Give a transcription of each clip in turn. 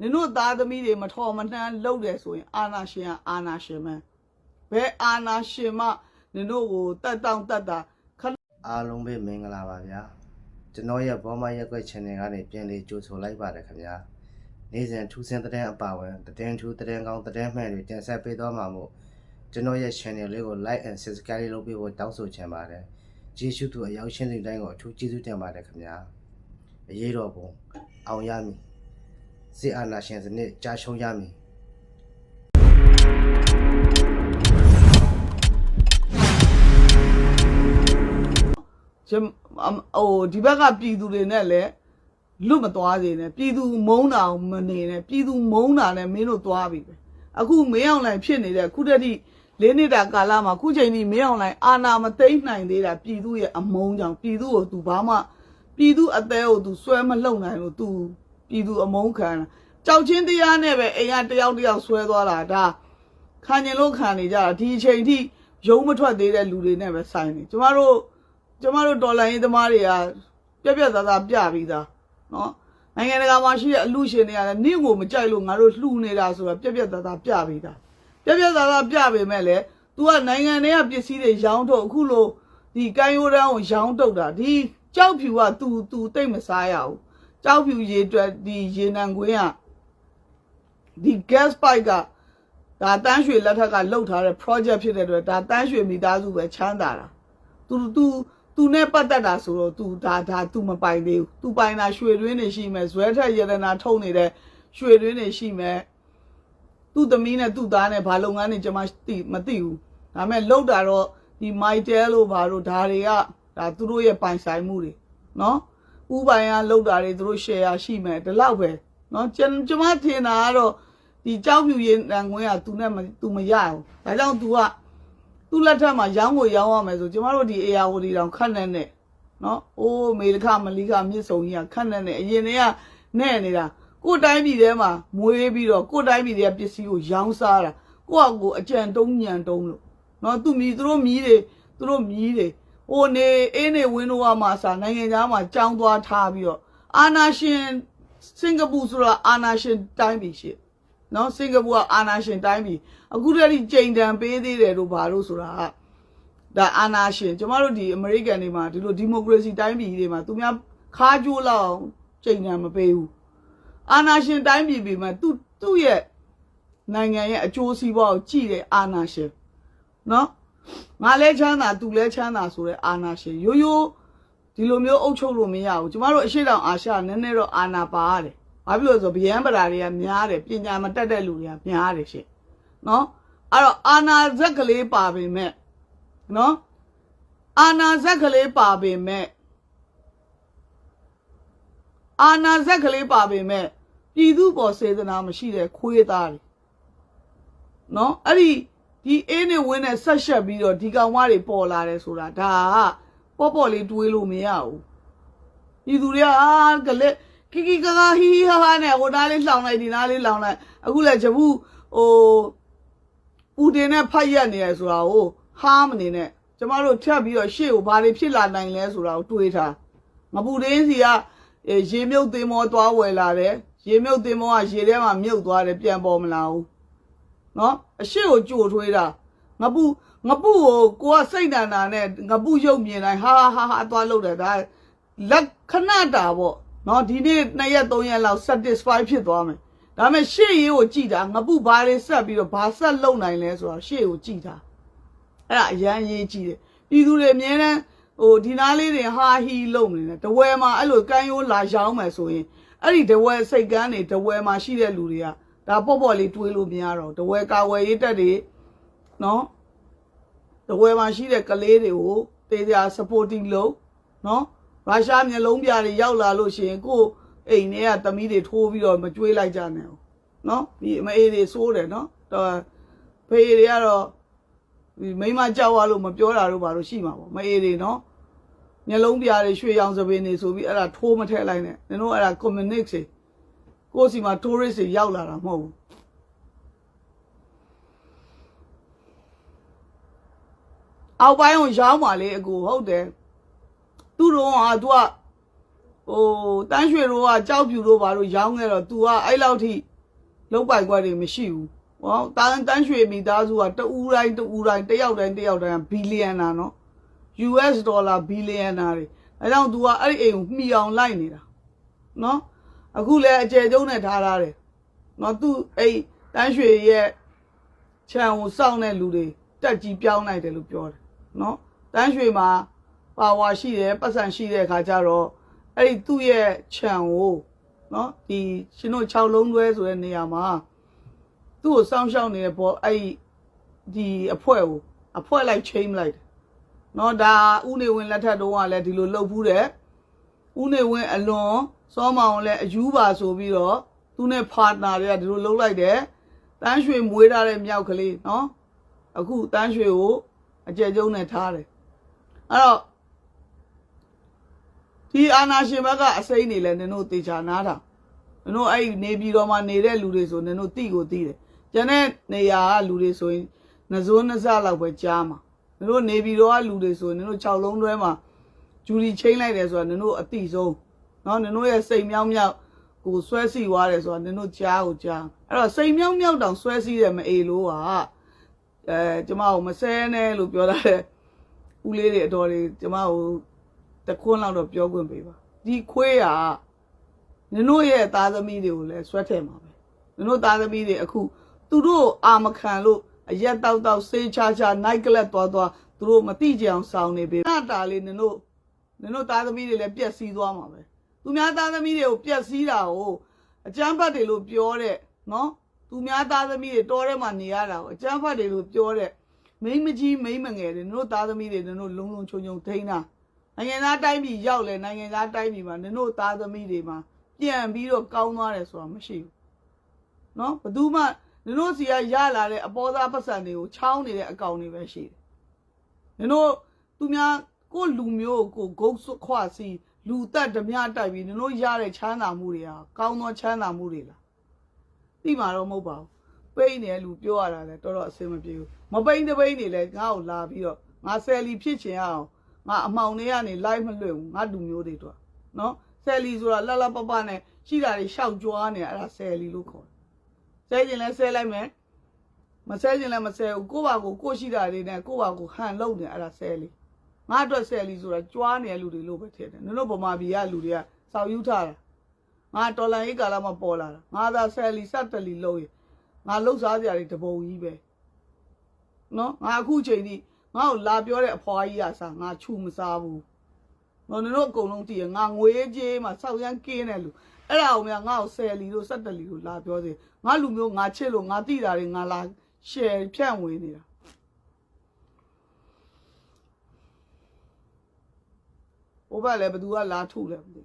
နင်တို့သားသမီးတွေမထော်မနှမ်းလုပ်တယ်ဆိုရင်အာနာရှင်ကအာနာရှင်ပဲဘယ်အာနာရှင်မှနင်တို့ကိုတတ်တောင့်တတ်တာခဏအားလုံးပဲမင်္ဂလာပါဗျာကျွန်တော်ရဲ့ဘောမရက်ွက် channel ကနေပြန်လေးကြိုဆိုလိုက်ပါတယ်ခင်ဗျာနေ့စဉ်ထူးဆန်းတဲ့အပါဝင်သတင်းထူးသတင်းကောင်းသတင်းမှန်တွေတင်ဆက်ပေးသွားမှာမို့ကျွန်တော်ရဲ့ channel လေးကို like and subscribe လုပ်ပေးဖို့တောင်းဆိုချင်ပါတယ်ကျေးဇူးတူအရောက်ရှင်းတဲ့တိုင်းကိုအထူးကျေးဇူးတင်ပါတယ်ခင်ဗျာအရေးတော်ပုံအောင်ရမည် ဇေအာနာရှင်စနစ်ကြာရှုံးရမည်ကျဟိုဒီဘက်ကပြည်သူတွေနဲ့လည်းလွတ်မသွားစေနဲ့ပြည်သူမုန်းတာမနေနဲ့ပြည်သူမုန်းတာနဲ့မင်းတို့သွားပြီပဲအခုမင်းအောင်လှိုင်ဖြစ်နေတဲ့ခုတတိလေးနှစ်တာကာလမှာခုချိန်ထိမင်းအောင်လှိုင်အာနာမသိမ့်နိုင်သေးတာပြည်သူရဲ့အမုန်းကြောင့်ပြည်သူကိုသူဘာမှပြည်သူအသေးကိုသူဆွဲမလှုပ်နိုင်လို့သူ ပြည်သူအမုန်းခံတာကြောက်ချင်းတရားနဲ့ပဲအိမ်ကတယောက်တယောက်ဆွဲသွားတာဒါခံကျင်လို့ခံနေကြတာဒီအချိန်ထိရုံးမထွက်သေးတဲ့လူတွေနဲ့ပဲဆိုင်နေကျမတို့ ကျမတို့ဒေါ်လာရေးသမားတွေကပြက်ပြက်သားသားပြပြီးသားနော်နိုင်ငံတကာမှာရှိတဲ့အလူရှင်တွေကလည်းနင့်ကိုမကြိုက်လို့ငါတို့လှူနေတာဆိုတော့ပြက်ပြက်သားသားပြပြီးသားပြက်ပြက်သားသားပြပေမဲ့လည်း तू ကနိုင်ငံတွေကပစ္စည်းတွေရောင်းထုတ်အခုလိုဒီကိုင်းရိုးတန်းကိုရောင်းတုတ်တာဒီကြောက်ဖြူက तू तू တိတ်မစားရဘူး ကြောက်ဖြူရေတွက်ဒီရေနံခွင်းကဒီ gas pipe ကဒါတန်းရွှေလက်ထက်ကလှုပ်ထားတဲ့ project ဖြစ်တဲ့အတွက်ဒါတန်းရွှေမိသားစုပဲချမ်းသာတာသူသူသူနဲ့ပတ်သက်တာဆိုတော့သူဒါဒါသူမပိုင်သေးဘူးသူပိုင်တာရွှေတွင်းနေရှိမယ်ဇွဲထက်ယတနာထုတ်နေတဲ့ရွှေတွင်းနေရှိမယ်သူ့သမီးနဲ့သူ့သားနဲ့ဘာလုပ်ငန်းတွေကျွန်မသိမသိဘူးဒါပေမဲ့လှုပ်တာတော့ဒီ mytel လို့ဘာလို့ဒါတွေကဒါသူတို့ရဲ့ပိုင်ဆိုင်မှုတွေနော် ဥပိုင်ကလောက်တာတွေသူတို့ share ရှိမယ်ဒီလောက်ပဲနော်ကျွန်ကျွန်မထင်တာကတော့ဒီကြောက်ဖြူရင်တန်ခွင်းက तू နဲ့မ तू မရဘူးဒါကြောင့် तू က သူ့လက်ထက်မှာရောင်းကိုရောင်းရမယ်ဆိုကျမတို့ဒီအေယာဝတီတောင်ခတ်နေနဲ့နော်အိုးမေလခမလီခမြစ်စုံကြီးကခတ်နေနဲ့အရင်တည်းကနဲ့နေတာကိုယ်တိုင်းပြည်ထဲမှာမွေးပြီးတော့ကိုယ်တိုင်းပြည်ထဲကပစ္စည်းကိုရောင်းစားတာကိုယ့်အကိုအကြံတုံးညံတုံးလို့နော်သူမြည်သူတို့မြည်တွေသူတို့မြည်တွေ ဟိုနေအေးနေဝင်းတို့ကမှစာနိုင်ငံသားမှာကြောင်းသွားထားပြီးတော့အာနာရှင်စင်ကာပူဆိုတာအာနာရှင်တိုင်းပြည်ရှိနော်စင်ကာပူကအာနာရှင်တိုင်းပြည်အခုတည်းကကြိမ်တံပေးသေးတယ်လို့ဘာလို့ဆိုတာကဒါအာနာရှင်ကျမတို့ဒီအမေရိကန်တွေမှာဒီလိုဒီမိုကရေစီတိုင်းပြည်တွေမှာသူများခါကြိုးလောက်အောင်ကြိမ်တံမပေးဘူးအာနာရှင်တိုင်းပြည်ပြည်မှာသူသူ့ရဲ့နိုင်ငံရဲ့အကျိုးစီးပွားကိုကြည့်တယ်အာနာရှင်နော် ငါလဲချမ်းသာသူလဲချမ်းသာဆိုတဲ့အာနာရှင်ရိုးရိုးဒီလိုမျိုးအုပ်ချုပ်လို့မရဘူးကျမတို့အရှိတောင်အာရှနည်းနည်းတော့အာနာပါရတယ်ဘာဖြစ်လို့လဲဆိုဗျယံပရာတွေကများတယ်ပညာမတတ်တဲ့လူတွေကများတယ်ရှင်နော်အဲ့တော့အာနာဇက်ကလေးပါပေမဲ့နော်အာနာဇက်ကလေးပါပေမဲ့အာနာဇက်ကလေးပါပေမဲ့ပြည်သူပေါ်စေတနာမရှိတဲ့ခွေးသားတွေနော်အဲ့ဒီ ဒီအေးနေဝင်းနဲ့ဆက်ရှက်ပြီးတော့ဒီကောင်မတွေပေါ်လာတယ်ဆိုတာဒါကပေါ့ပေါ့လေးတွေးလို့မရဘူးပြည်သူတွေကအာကလေးကီကီကာကာဟီဟီဟာဟာနဲ့ဟိုသားလေးလှောင်လိုက်ဒီသားလေးလှောင်လိုက်အခုလည်းဂျပူဟိုပူတင်နဲ့ဖတ်ရက်နေရဆိုတာကိုဟားမနေနဲ့ကျမတို့ထပ်ပြီးတော့ရှေ့ကိုဘာတွေဖြစ်လာနိုင်လဲဆိုတာကိုတွေးထားမပူတင်းစီကအဲရေမြုပ်သင်းမောသွားဝယ်လာတယ်ရေမြုပ်သင်းမောကရေထဲမှာမြုပ်သွားတယ်ပြန်ပေါ်မလာဘူး နော်အရှိကိုကြိုထွေးတာငပူငပူကိုကိုကစိတ်တန်တာနဲ့ငပူရုပ်မြင်တိုင်းဟာဟာဟာသွားလို့တယ်ဒါလက်ခဏတာပေါ့နော်ဒီနေ့2ရက်3ရက်လောက် satisfy ဖြစ်သွားမယ်ဒါပေမဲ့ရှေ့ရေးကိုကြည်တာငပုဘာတွေဆက်ပြီးတော့ဘာဆက်လုံနိုင်လဲဆိုတော့ရှေ့ကိုကြည်တာအဲ့ဒါအရန်ရေးကြည့်တယ်ပြည်သူတွေအများတန်းဟိုဒီနားလေးတွေဟာဟီလုံနေတယ်တဝဲမှာအဲ့လိုကန်းရိုးလာရောင်းမယ်ဆိုရင်အဲ့ဒီတဝဲစိတ်ကန်းတွေတဝဲမှာရှိတဲ့လူတွေက ဒါပေါ့ပေါ့လေးတွေးလို့မရတော့တဝဲကာဝယ်ရေးတက်တွေနော်တဝဲမှာရှိတဲ့ကလေးတွေကိုတေးကြ supporting လုပ်နော်ရုရှားမျက်လုံးပြားတွေရောက်လာလို့ရှိရင်ကိုယ်အိမ်ထဲကသမီးတွေထိုးပြီးတော့မကြွေးလိုက်ကြနဲ့ဘူးနော်ဒီမအေးတွေစိုးတယ်နော်တော့ဖေးတွေကတော့ဒီမိန်းမကြောက်ရလို့မပြောတာတို့ဘာလို့ရှိမှာပေါ့မအေးတွေနော်မျက်လုံးပြားတွေရွှေရောင်စပင်းတွေဆိုပြီးအဲ့ဒါထိုးမထည့်လိုက်နဲ့နင်တို့အဲ့ဒါ communist တွေ ကိုယ်စီမှာ tourist တွေရောက်လာတာမဟုတ်ဘူးအောက်ပိုင်းကိုရောင်းပါလေအကူဟုတ်တယ်သူတို့ကသူကဟိုတန်းရွှေတို့ကကြောက်ပြူတို့ဘာလို့ရောင်းခဲ့တော့ तू ကအဲ့လောက်ထိလုံးပိုက်ကွက်တွေမရှိဘူးဟောတန်းတန်းရွှေမိသားစုကတူးတိုင်းတူးတိုင်းတယောက်တိုင်းတယောက်တိုင်းဘီလီယံနာနော် US ဒေါ်လာဘီလီယံနာတွေအဲကြောင့် तू ကအဲ့ဒီအိမ်ကိုမှီအောင်လိုက်နေတာနော် အခုလည်းအကျယ်ကျုံးနဲ့ထားထားတယ်နော်သူအိမ်တန်းရွှေရဲ့ခြံကိုစောင့်တဲ့လူတွေတက်ကြီးပြောင်းလိုက်တယ်လို့ပြောတယ်နော်တန်းရွှေမှာပါဝါရှိတယ်ပတ်စံရှိတဲ့အခါကျတော့အဲ့ဒီသူ့ရဲ့ခြံကိုနော်ဒီရှင်တို့6လုံးတွဲဆိုတဲ့နေရာမှာသူ့ကိုစောင့်ရှောက်နေတဲ့ဘောအဲ့ဒီဒီအဖွဲကိုအဖွဲလိုက် chain လိုက်တယ်နော်ဒါဥနေဝင်လက်ထက်တုန်းကလည်းဒီလိုလှုပ်ဘူးတဲ့ဥနေဝင်အလွန် စောမောင်လည်းအယူပါဆိုပြီးတော့သူနဲ့ partner တွေကဒီလိုလှုပ်လိုက်တယ်တန်းရွှေမွေးထားတဲ့မြောက်ကလေးနော်အခုတန်းရွှေကိုအကျယ်ကျုံနဲ့ထားတယ်အဲ့တော့ဒီအာနာရှင်ဘက်ကအစိမ့်နေလဲနင်တို့တေချာနားတာနင်တို့အဲ့ဒီနေပြည်တော်မှာနေတဲ့လူတွေဆိုနင်တို့တိကိုတိတယ်ကျန်တဲ့နေရာကလူတွေဆိုရင်နှစုံးနှစလောက်ပဲကြားမှာနင်တို့နေပြည်တော်ကလူတွေဆိုရင်နင်တို့6လုံးတွဲမှာဂျူရီချင်းလိုက်တယ်ဆိုတာနင်တို့အတိဆုံး နော်နင်တို့ရဲ့စိတ်မြောက်မြောက်ကိုဆွဲစီသွားတယ်ဆိုတာနင်တို့ကြားကိုကြားအဲ့တော့စိတ်မြောက်မြောက်တောင်ဆွဲစီတယ်မအေလို့ကအဲကျမကိုမဆဲနဲ့လို့ပြောလာတဲ့ဦးလေးတွေအတော်လေးကျမကိုတခွန်းလောက်တော့ပြောခွင့်ပေးပါဒီခွေးကနင်တို့ရဲ့သားသမီးတွေကိုလည်းဆွဲထည့်မှာပဲနင်တို့သားသမီးတွေအခုသူတို့အာမခံလို့အရက်တောက်တောက်ဆေးချာချာ night club သွားသွားသူတို့မတိကြအောင်ဆောင်းနေပြီအတားလေးနင်တို့နင်တို့သားသမီးတွေလည်းပြက်စီးသွားမှာပဲ သူများသားသမီးတွေကိုပြက်စီးတာကိုအကျမ်းဖတ်တယ်လို့ပြောတဲ့နော်သူများသားသမီးတွေတောထဲမှာနေရတာကိုအကျမ်းဖတ်တယ်လို့ပြောတဲ့မိန်းမကြီးမိန်းမငယ်တွေနင်တို့သားသမီးတွေနင်တို့လုံလုံချုံချုံထိန်းတာနိုင်ငံသားတိုင်းပြည်ရောက်လဲနိုင်ငံသားတိုင်းပြည်မှာနင်တို့သားသမီးတွေမှာပြန်ပြီးတော့ကောင်းသွားတယ်ဆိုတာမရှိဘူးနော်ဘယ်သူမှနင်တို့စီကရလာတဲ့အပေါ်သားပတ်စံတွေကိုချောင်းနေတဲ့အကောင်တွေပဲရှိတယ်နင်တို့သူများကိုယ့်လူမျိုးကိုဂုတ်ဆွခွစီ လူတက်ဓမြတိုက်ပြီးနင်တို့ရတဲ့ချမ်းသာမှုတွေဟာကောင်းသောချမ်းသာမှုတွေလားသိမှာတော့မဟုတ်ပါဘူးပိတ်နေတဲ့လူပြောရတာလဲတော်တော်အဆင်မပြေဘူးမပိတ်တပိတ်နေလဲငါ့ကိုလာပြီးတော့ငါဆယ်လီဖြစ်ချင်အောင်ငါအမှောင်တွေကနေ live မလွှင့်ဘူးငါလူမျိုးတွေတော့နော်ဆယ်လီဆိုတာလှလှပပနဲ့ရှိတာတွေရှောက်ကြွားနေအဲ့ဒါဆယ်လီလို့ခေါ်တယ်ဆဲကျင်လဲဆဲလိုက်မယ်မဆဲကျင်လဲမဆဲဘူးကိုယ့်ဘာကိုကိုယ့်ရှိတာတွေနဲ့ကိုယ့်ဘာကိုဟန်လုံနေအဲ့ဒါဆဲလီ ငါအတွက်ဆဲလီဆိုတာကြွားနေတဲ့လူတွေလို့ပဲထင်တယ်နင်တို့ဗမာပြည်ကလူတွေကစောက်ယူထားတာငါတော်လန်ရေးကာလမှာပေါ်လာတာငါသာဆဲလီစက်တလီလို့ရငါလှုပ်ရှားစရာတွေတပုံကြီးပဲနော်ငါအခုချိန်ထိငါ့ကိုလာပြောတဲ့အဖွားကြီးကစားငါချူမစားဘူးနော်နင်တို့အကုန်လုံးတည်ရငါငွေကြေးမှာစောက်ရမ်းကင်းတဲ့လူအဲ့ဒါအောင်များငါ့ကိုဆယ်လီလို့စက်တလီလို့လာပြောစေငါလူမျိုးငါချစ်လို့ငါတိတာတွေငါလာ share ဖြန့်ဝေနေတာ ဟိုဘက်လည်းဘသူကလာထုလဲမသိ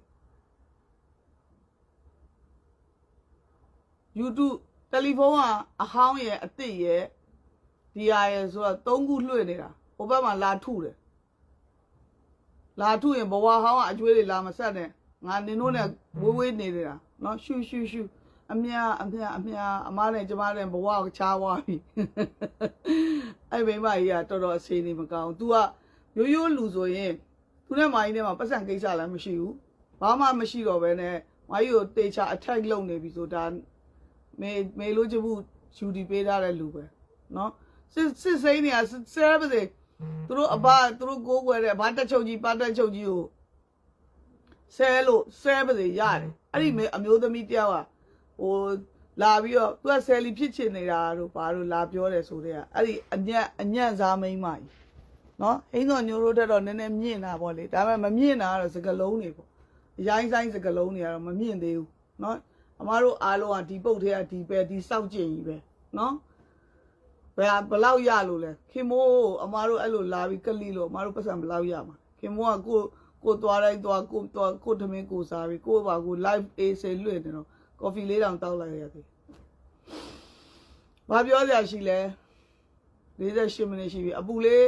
YouTube တယ်လီဖုန်းကအဟောင်းရဲ့အစ်စ်ရဲ့ဒီဟာရဲ့ဆိုတော့၃ခုလွှင့်နေတာဟိုဘက်မှာလာထုတယ်လာထုရင်ဘဝဟောင်းကအကျွေးတွေလာမဆက်နဲ့ငါနင်တို့နဲ့ဝေးဝေးနေနေတာနော်ရှူရှူရှူအမြအမြအမြအမားနဲ့ကျမနဲ့ဘဝကိုချားသွားပြီအဲ့မိမကြီးကတော်တော်အစီအနေမကောင်း तू ကရိုးရိုးလူဆိုရင် သူနဲ့မာကြီးနဲ့မှာပတ်စံကိစ္စလည်းမရှိဘူးဘာမှမရှိတော့ဘဲနဲ့မာကြီးကိုတေချာ attack လုပ်နေပြီဆိုဒါမေမေလို့ချဘူးယူဒီပေးထားတဲ့လူပဲနော်စစ်စစ်စိမ့်နေရဆဲပါစေသူတို့အဘသူတို့ကိုးကွယ်တဲ့ဘာတက်ချုပ်ကြီးပါတက်ချုပ်ကြီးကိုဆဲလို့ဆဲပါစေရတယ်အဲ့ဒီမေအမျိုးသမီးတယောက်ကဟိုလာပြီးတော့သူကဆယ်လီဖြစ်ချင်နေတာတို့ဘာလို့လာပြောတယ်ဆိုတဲ့အဲ့ဒီအညက်အညက်စားမိန်းမကြီး နော်ဟိန်းတော်ညိုတို့တက်တော့နည်းနည်းမြင့်တာပေါ့လေဒါပေမဲ့မမြင့်တာကတော့စကလုံးတွေပေါ့အရိုင်းဆိုင်စကလုံးတွေကတော့မမြင့်သေးဘူးနော်အမားတို့အားလုံးကဒီပုတ်ထဲကဒီပဲဒီစောက်ကျင်ကြီးပဲနော်ဘယ်ဘယ်လောက်ရလို့လဲခင်မိုးအမားတို့အဲ့လိုလာပြီးကလိလို့အမားတို့ပတ်စံဘယ်လောက်ရမှာခင်မိုးကကိုကိုသွားတိုင်းသွားကိုသွားကိုသမင်းကိုစားပြီးကိုပါကို live a ဆေလွှင့်တယ်နော်ကော်ဖီလေးတောင်တောက်လိုက်ရသေး။ဘာပြောစရာရှိလဲ48မိနစ်ရှိပြီအပူလေး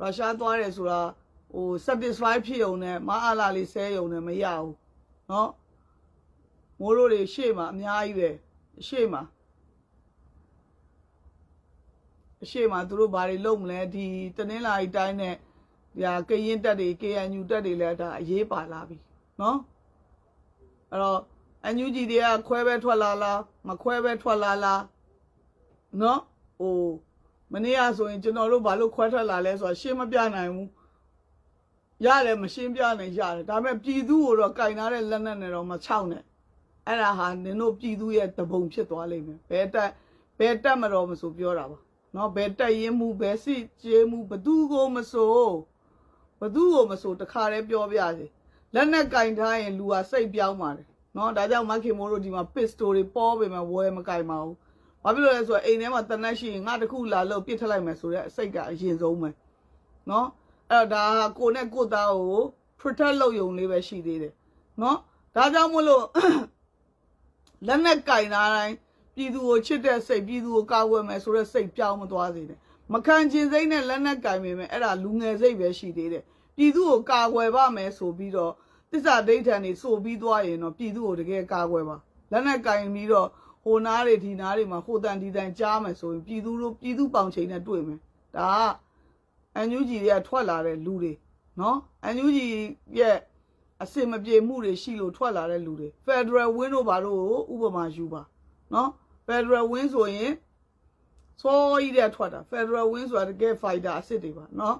ရုရှားသွားတယ်ဆိုတာဟို satisfy ဖြစ်ုံနဲ့မအားလာလေးဆဲုံနဲ့မရဘူးเนาะမိုးတို့တွေရှေ့မှာအများကြီးပဲရှေ့မှာအရှေ့မှာသူတို့ဘာတွေလုပ်မလဲဒီတနင်္လာရီတိုင်းနဲ့ဒီဟာကရင်တက်တွေ KNU တက်တွေလည်းဒါအရေးပါလာပြီเนาะ အဲ့တော့အန်ယူဂျီတွေကခွဲပဲထွက်လာလားမခွဲပဲထွက်လာလားနော်ဟို မနေ့ကဆိုရင်ကျွန်တော်တို့ဘာလို့ခွဲထွက်လာလဲဆိုတာရှင်းမပြနိုင်ဘူးရတယ်မရှင်းပြနိုင်ရတယ်ဒါပေမဲ့ပြည်သူကိုတော့ကင်ထားတဲ့လက်နက်နဲ့တော့မချောက်နဲ့အဲ့ဒါဟာနင်တို့ပြည်သူရဲ့တပုံဖြစ်သွားလိမ့်မယ်ဘယ်တက်ဘယ်တက်မတော်မဆိုပြောတာပါနော်ဘယ်တက်ရင်မှုဘယ်စစ်ကျေးမှုဘသူကိုမဆိုဘသူကိုမဆိုတခါတည်းပြောပြစေလက်နက်ကင်ထားရင်လူဟာစိတ်ပြောင်းပါတယ်နော်ဒါကြောင့်မခင်မိုးတို့ဒီမှာ pistol တွေပေါ်ပေမဲ့ဝယ်မကင်ပါဘူး ဘာဖြစ်လို့လဲဆိုတော့အိမ်ထဲမှာတနက်ရှိရင်ငါတခုလာလို့ပစ်ထလိုက်မယ်ဆိုတော့စိတ်ကအရင်ဆုံးပဲနော်အဲ့တော့ဒါဟာကိုနဲ့ကိုသားကို protect လုပ်ယုံလေးပဲရှိသေးတယ်နော်ဒါကြောင့်မို့လို့လက်နဲ့ကင်ထားတိုင်းပြည်သူကိုချစ်တဲ့စိတ်ပြည်သူကိုကာကွယ်မယ်ဆိုတဲ့စိတ်ပြောင်းမသွားစေနဲ့မခံချင်စိတ်နဲ့လက်နဲ့ကင်ပေမဲ့အဲ့ဒါလူငယ်စိတ်ပဲရှိသေးတယ်ပြည်သူကိုကာကွယ်ပါမယ်ဆိုပြီးတော့တစ္ဆာဒိဋ္ဌံနေဆိုပြီးသွားရင်တော့ပြည်သူကိုတကယ်ကာကွယ်ပါလက်နဲ့ကင်ပြီးတော့ ဟိုနားတွေဒီနားတွေမှာဟိုတန်ဒီတန်ကြားမယ်ဆိုရင်ပြည်သူတို့ပြည်သူပေါင်ချိန်နဲ့တွေ့မယ်ဒါကအန်ယူဂျီတွေကထွက်လာတဲ့လူတွေနော်အန်ယူဂျီရဲ့အစင်မပြေမှုတွေရှိလို့ထွက်လာတဲ့လူတွေ Federal Win တို့ဘာလို့ဥပမာယူပါနော် Federal Win ဆိုရင်စောကြီးတဲ့ထွက်တာ Federal Win ဆိုတာတကယ် fighter အစ်စ်တွေပါနော်